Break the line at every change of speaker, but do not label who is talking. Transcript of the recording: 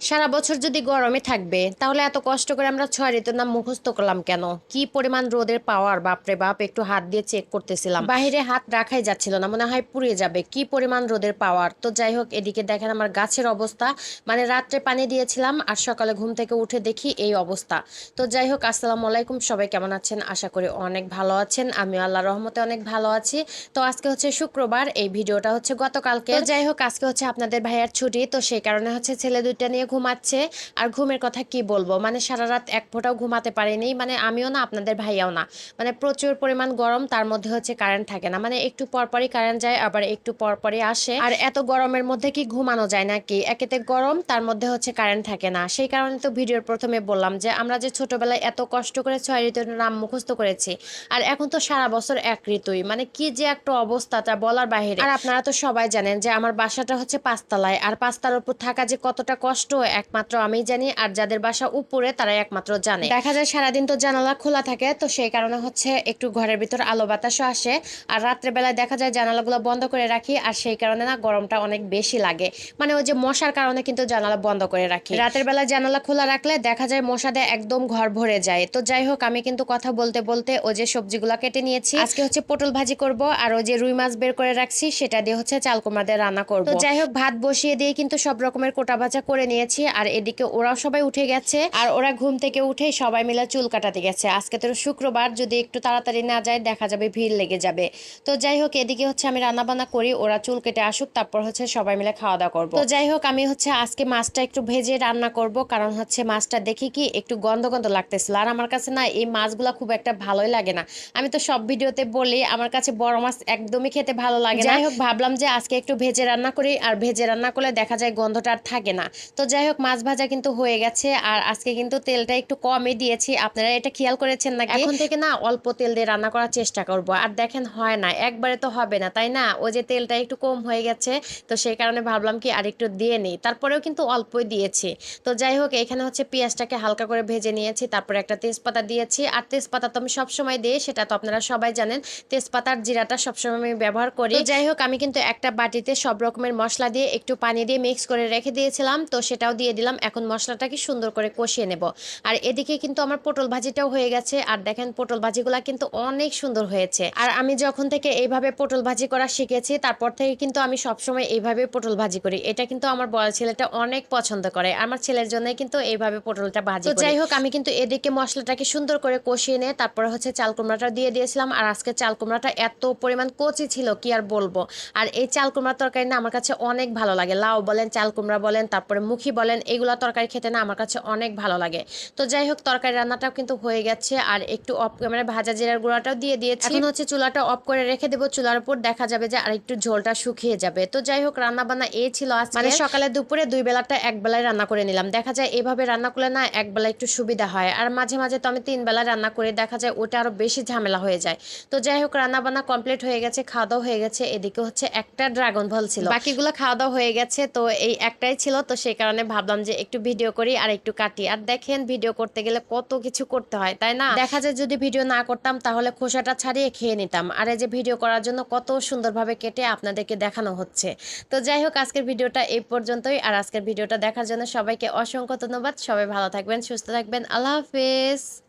সারা বছর যদি গরমে থাকবে, তাহলে এত কষ্ট করে আমরা ছয় ঋতুর নাম মুখস্থ করলাম কেন? কি পরিমাণ রোদের পাওয়ার? বাপরে বাপ, একটু হাত দিয়ে চেক করতেছিলাম। বাইরে হাত রাখাই যাচ্ছিল না, মনে হয় পুড়িয়ে যাবে। কি পরিমাণ রোদের পাওয়ার? তো যাই হোক, এদিকে দেখেন আমার গাছের অবস্থা। মানে রাত্রে পানি দিয়েছিলাম আর সকালে ঘুম থেকে উঠে দেখি এই অবস্থা। তো যাই হোক, আসসালামু আলাইকুম। সবাই কেমন আছেন? আশা করি অনেক ভালো আছেন। আমি আল্লাহ রহমতে অনেক ভালো আছি। তো আজকে হচ্ছে শুক্রবার, এই ভিডিওটা হচ্ছে গতকালকে। যাই হোক, আজকে হচ্ছে আপনাদের ভাইয়ার ছুটি। তো সেই কারণে হচ্ছে ছেলে দুইটা নিয়ে ঘুমাচ্ছে আর ঘুমের কথা কি বলব? মানে সারা রাত এক ফোঁটাও ঘুমাতে পারিনি। মানে আমিও না, আপনাদের ভাইয়াও না। মানে প্রচুর পরিমাণ গরম, তার মধ্যে হচ্ছে কারেন্ট থাকে না। মানে একটু পরপরই কারেন্ট যায়, আবার একটু পরপরই আসে। আর এত গরমের মধ্যে কি ঘুমানো যায় নাকি? একেতে গরম, তার মধ্যে হচ্ছে কারেন্ট থাকে না। সেই কারণে তো ভিডিওর প্রথমে বললাম যে, আমরা যে ছোটবেলায় এত কষ্ট করে ছয় ঋতুর নাম মুখস্থ করেছি, আর এখন তো সারা বছর এক ঋতুই। মানে কি যে একটা অবস্থা, তা বলার বাহিরে। আর আপনারা তো সবাই জানেন যে, আমার বাসাটা হচ্ছে পাঁচতলায়। আর পাঁচতলার উপর থাকা যে কতটা কষ্ট একমাত্র আমি জানি, আর যাদের বাসা উপরে তারা একমাত্র জানে। দেখা যায় সারাদিন তো জানালা খোলা থাকে, তো সেই কারণে হচ্ছে একটু ঘরের ভিতর আলো বাতাসও আসে, আর রাত্রে বেলায় দেখা যায় জানালাগুলো বন্ধ করে রাখি, আর সেই কারণে না গরমটা অনেক বেশি লাগে। মানে ওই যে মশার কারণে কিন্তু জানালা বন্ধ করে রাখি। রাতের বেলায় জানালা খোলা রাখলে দেখা যায় মশাদের একদম ঘর ভরে যায়। তো যাই হোক, আমি কিন্তু কথা বলতে বলতে ওই যে সবজিগুলো কেটে নিয়েছি। আজকে হচ্ছে পটল ভাজি করব, আর ওই যে রুই মাছ বের করে রাখছি, সেটা দিয়ে হচ্ছে চাল কুমড়া দিয়ে রান্না করব। যাই হোক, ভাত বসিয়ে দিয়ে কিন্তু সব রকমের কোটা ভাজা করে নিয়েছি আর এদিকে ওরাও সবাই উঠে গেছে, আর ওরা ঘুম থেকে উঠে সবাই মিলে চুল কাটাতে গেছে। আজকে তো শুক্রবার, যদি একটু তাড়াতাড়ি না যায়, দেখা যাবে ভিড় লেগে যাবে। তো যাই হোক, এদিকে হচ্ছে আমি রান্না বান্না করি, ওরা চুল কেটে আসুক, তারপর হচ্ছে সবাই মিলে খাওয়া দাওয়া করব। তো যাই হোক, আমি হচ্ছে আজকে মাছটা একটু ভেজে রান্না করব, কারণ হচ্ছে মাছটা দেখি কি একটু গন্ধ গন্ধ লাগতেছিল। আর আমার কাছে না, এই মাছগুলা খুব একটা ভালোই লাগে না। আমি তো সব ভিডিওতে বলি, আমার কাছে বড় মাছ একদমই খেতে ভালো লাগে যাই হোক, ভাবলাম যে আজকে একটু ভেজে রান্না করি, আর ভেজে রান্না করলে দেখা যায় গন্ধটা আর থাকে না। তো যাই হোক মাছ ভাজা কিন্তু হয়ে গেছে। আর আজকে কিন্তু তেলটা একটু কমই দিয়েছি। আপনারা এটা খেয়াল করেছেন নাকি? এখন থেকে না অল্প তেল দিয়ে রান্না করার চেষ্টা করব। আর দেখেন হয় না। একবারে তো হবে না তাই না? ওই যে তেলটা একটু কম হয়ে গেছে তো সেই কারণে ভাবলাম কি আর একটু দিয়ে নিই। তারপরেও কিন্তু অল্পই দিয়েছি। তো যাই হোক এখানে হচ্ছে পেঁয়াজটাকে হালকা করে ভেজে নিয়েছি তারপরে একটা তেজপাতা দিয়েছি। আর তেজপাতা তো আমি সবসময় দিই সেটা তো আপনারা সবাই জানেন। তেজপাতার জিরাটা সবসময় আমি ব্যবহার করি। যাই হোক আমি কিন্তু একটা বাটিতে সব রকমের মশলা দিয়ে একটু পানি দিয়ে মিক্স করে রেখে দিয়েছিলাম তো সেটাও দিয়ে দিলাম। এখন মশলাটাকে সুন্দর করে কষিয়ে নেব। আর এদিকে কিন্তু আমার পটল ভাজিটাও হয়ে গেছে। আর দেখেন পটল ভাজিগুলা কিন্তু অনেক সুন্দর হয়েছে। আর আমি যখন থেকে এইভাবে পটল ভাজি করা শিখেছি তারপর থেকে কিন্তু আমি সবসময় এইভাবে পটল ভাজি করি। এটা কিন্তু আমার বড় ছেলেটা অনেক পছন্দ করে। আমার ছেলের জন্য কিন্তু এইভাবে পটলটা ভাজি যাই হোক আমি কিন্তু এদিকে মশলাটাকে সুন্দর করে কষিয়ে নিয়ে তারপরে হচ্ছে চাল কুমড়াটা দিয়ে দিয়েছিলাম। আর আজকে চাল কুমড়াটা এত পরিমাণ কচি ছিল কি আর বলব? আর এই চাল কুমড়া তরকারি না আমার কাছে অনেক ভালো লাগে। লাউ বলেন চাল কুমড়া বলেন তারপরে মুখী বলেন এগুলো তরকারি খেতে না আমার কাছে অনেক ভালো লাগে। তো যাই হোক তরকারি রান্নাটাও কিন্তু হয়ে গেছে। আর একটু অফ ক্যামেরা ভাজা জিরার গুঁড়াটাও দিয়ে দিয়েছি। এখন হচ্ছে চুলাটা অফ করে রেখে দেবো। চুলার উপর দেখা যাবে যে আর একটু ঝোলটা শুকিয়ে যাবে। তো যাই হোক রান্না বান্না এই ছিল আজ মানে সকালে দুপুরে দুই বেলাটা এক বেলায় রান্না করে নিলাম। দেখা যায় এভাবে রান্না করলে না এক বেলা একটু সুবিধা হয়। আর মাঝে মাঝে তো আমি তিন বেলা রান্না করে দেখা যায় ওটা আরও বেশি ঝামেলা হয়ে যায়। তো যাই হোক রান্না বান্না কমপ্লিট হয়ে গেছে খাওয়া দাওয়া হয়ে গেছে। এদিকে হচ্ছে একটা ড্রাগন ফল ছিল। বাকিগুলো খাওয়া দাওয়া হয়ে গেছে। তো এই একটাই ছিল। তো সেই কারণে ভাবলাম যে একটু ভিডিও করি আর একটু কাটি। আর দেখেন, ভিডিও করতে গেলে কত কিছু করতে হয়, তাই না? দেখা যায় যদি ভিডিও না করতাম, তাহলে খোসাটা ছাড়িয়ে খেয়ে নিতাম। আর এই যে ভিডিও করার জন্য কত সুন্দরভাবে কেটে আপনাদেরকে দেখানো হচ্ছে। তো যাই হোক, আজকের ভিডিওটা এই পর্যন্তই। আর আজকের ভিডিওটা দেখার জন্য সবাইকে অসংখ্য ধন্যবাদ। সবাই ভালো থাকবেন, সুস্থ থাকবেন। আল্লাহ হাফেজ।